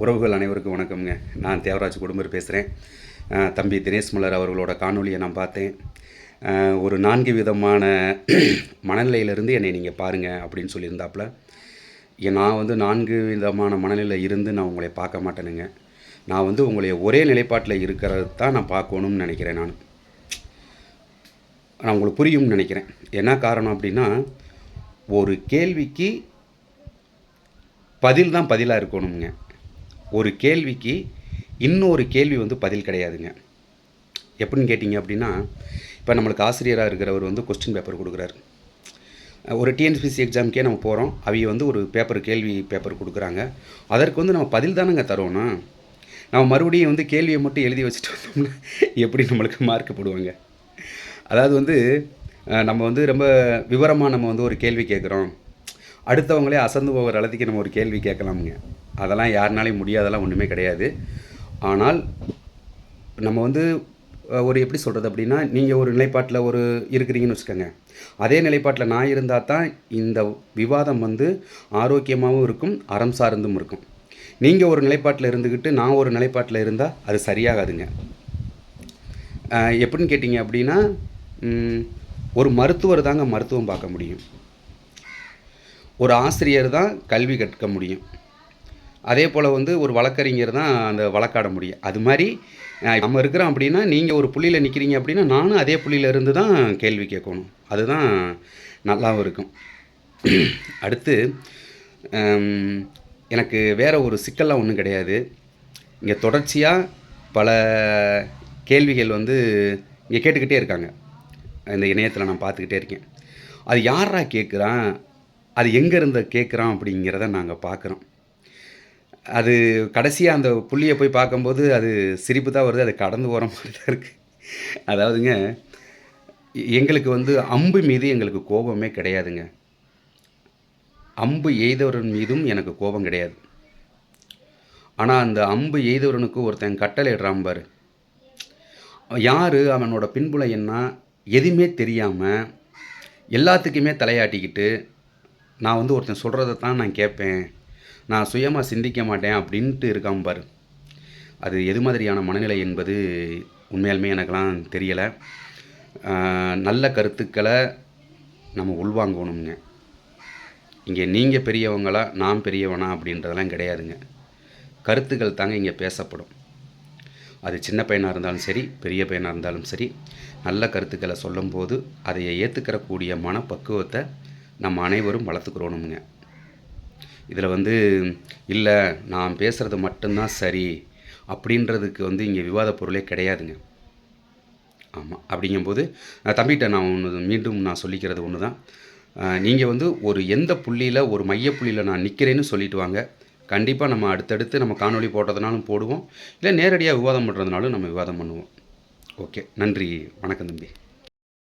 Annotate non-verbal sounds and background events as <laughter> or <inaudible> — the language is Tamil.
உறவுகள் அனைவருக்கும் வணக்கம்ங்க. நான் தேவராஜ் குடும்பர் பேசுகிறேன் தம்பி தினேஷ் மலர் அவர்களோட காணொலியை நான் பார்த்தேன். ஒரு நான்கு விதமான <clears throat> மனநிலையிலிருந்து என்னை நீங்கள் பாருங்கள் அப்படின்னு சொல்லியிருந்தாப்புல. நான் வந்து நான்கு விதமான மனநிலையில் இருந்து நான் உங்களை பார்க்க மாட்டேனுங்க. நான் வந்து உங்களை ஒரே நிலைப்பாட்டில் இருக்கிறது தான் நான் பார்க்கணும்னு நினைக்கிறேன் நான். நான் உங்களுக்கு புரியும்னு நினைக்கிறேன். என்ன காரணம் அப்படின்னா ஒரு கேள்விக்கு பதில் தான் பதிலாக இருக்கணுங்க ஒரு கேள்விக்கு இன்னொரு கேள்வி வந்து பதில் கிடையாதுங்க. எப்படின்னு கேட்டிங்க அப்படின்னா இப்போ நம்மளுக்கு ஆசிரியராக இருக்கிறவர் வந்து கொஸ்டின் பேப்பர் கொடுக்குறாரு. ஒரு டிஎன்பிசி எக்ஸாமுக்கே நம்ம போகிறோம் அவங்க வந்து ஒரு பேப்பர் கேள்வி பேப்பர் கொடுக்குறாங்க. அதற்கு வந்து நம்ம பதில் தானேங்க தரோம்னா நம்ம மறுபடியும் வந்து கேள்வியை மட்டும் எழுதி வச்சுட்டு வந்தோம்னா எப்படி நம்மளுக்கு மார்க் போடுவாங்க? அதாவது வந்து நம்ம வந்து ரொம்ப விவரமாக நம்ம வந்து ஒரு கேள்வி கேட்குறோம். அடுத்தவங்களே அசந்து போகிற அளவுக்கு நம்ம ஒரு கேள்வி கேட்கலாமுங்க. அதெல்லாம் யாருனாலையும் முடியாதெல்லாம் ஒன்றுமே கிடையாது. ஆனால் நம்ம வந்து ஒரு எப்படி சொல்கிறது அப்படின்னா நீங்கள் ஒரு நிலைப்பாட்டில் ஒரு இருக்கிறீங்கன்னு வச்சுக்கோங்க. அதே நிலைப்பாட்டில் நான் இருந்தால் தான் இந்த விவாதம் வந்து ஆரோக்கியமாகவும் இருக்கும் அறம் சார்ந்தும் இருக்கும். நீங்கள் ஒரு நிலைப்பாட்டில் இருந்துக்கிட்டு நான் ஒரு நிலைப்பாட்டில் இருந்தால் அது சரியாகாதுங்க. எப்படின்னு கேட்டிங்க அப்படின்னா ஒரு மருத்துவர் தாங்க மருத்துவம் பார்க்க முடியும். ஒரு ஆசிரியர் தான் கல்வி கற்க முடியும். அதே போல் வந்து ஒரு வழக்கறிஞர் தான் அந்த வழக்காட முடியும். அது மாதிரி நம்ம இருக்கிறோம் அப்படின்னா நீங்கள் ஒரு புள்ளியில் நிற்கிறீங்க அப்படின்னா நானும் அதே புள்ளியில் இருந்து தான் கேள்வி கேட்கணும். அதுதான் நல்லாவும் இருக்கும். அடுத்து எனக்கு வேறு ஒரு சிக்கல்லாம் ஒன்றும் கிடையாது. இங்கே தொடர்ச்சியாக பல கேள்விகள் வந்து இங்கே கேட்டுக்கிட்டே இருக்காங்க. இந்த இணையத்தில் நான் பார்த்துக்கிட்டே இருக்கேன். அது யாரா கேட்குறான்? அது எங்கேருந்து கேட்குறான் அப்படிங்கிறத நாங்கள் பார்க்குறோம். அது கடைசியாக அந்த புள்ளியை போய் பார்க்கும்போது அது சிரிப்பு தான் வருது அது கடந்து போகிற மாதிரி தான் இருக்குது அதாவதுங்க எங்களுக்கு வந்து அம்பு மீது எங்களுக்கு கோபமே கிடையாதுங்க. அம்பு எய்தவரன் மீதும் எனக்கு கோபம் கிடையாது. ஆனால் அந்த அம்பு எய்தவரனுக்கு ஒருத்தன் கட்டளை இடுறான் பாரு. யார் அவனோட பின்புல என்ன எதுவுமே தெரியாமல் எல்லாத்துக்குமே தலையாட்டிக்கிட்டு நான் வந்து ஒருத்தன் சொல்கிறத தான் நான் கேட்பேன். நான் சுயமாக சிந்திக்க மாட்டேன் அப்படின்ட்டு இருக்கான் பாரு. அது எது மாதிரியான மனநிலை என்பது உண்மையாலுமே எனக்கெல்லாம் தெரியலை. நல்ல கருத்துக்களை நம்ம உள்வாங்கணுங்க இங்கே நீங்கள் பெரியவங்களா நான் பெரியவனா அப்படின்றதெல்லாம் கிடையாதுங்க. கருத்துக்கள் தாங்க இங்கே பேசப்படும். அது சின்ன பையனாக இருந்தாலும் சரி பெரிய பையனாக இருந்தாலும் சரி நல்ல கருத்துக்களை சொல்லும்போது அதை ஏற்றுக்கிறக்கூடிய மனப்பக்குவத்தை நம்ம அனைவரும் வளர்த்துக்கிறோணுங்க இதில் வந்து இல்லை நான் பேசுகிறது மட்டும்தான் சரி. அப்படின்றதுக்கு வந்து இங்கே விவாத பொருளே கிடையாதுங்க. ஆமாம் அப்படிங்கும்போது தம்பிகிட்ட நான் ஒன்று மீண்டும் நான் சொல்லிக்கிறது ஒன்று தான். நீங்கள் வந்து ஒரு எந்த புள்ளியில் ஒரு மையப்புள்ளியில் நான் நிற்கிறேன்னு சொல்லிட்டு வாங்க. கண்டிப்பாக நம்ம அடுத்தடுத்து நம்ம காணொலி போட்டதுனாலும் போடுவோம். இல்லை நேரடியாக விவாதம் பண்ணுறதுனாலும் நம்ம விவாதம் பண்ணுவோம். ஓகே நன்றி வணக்கம் தம்பி.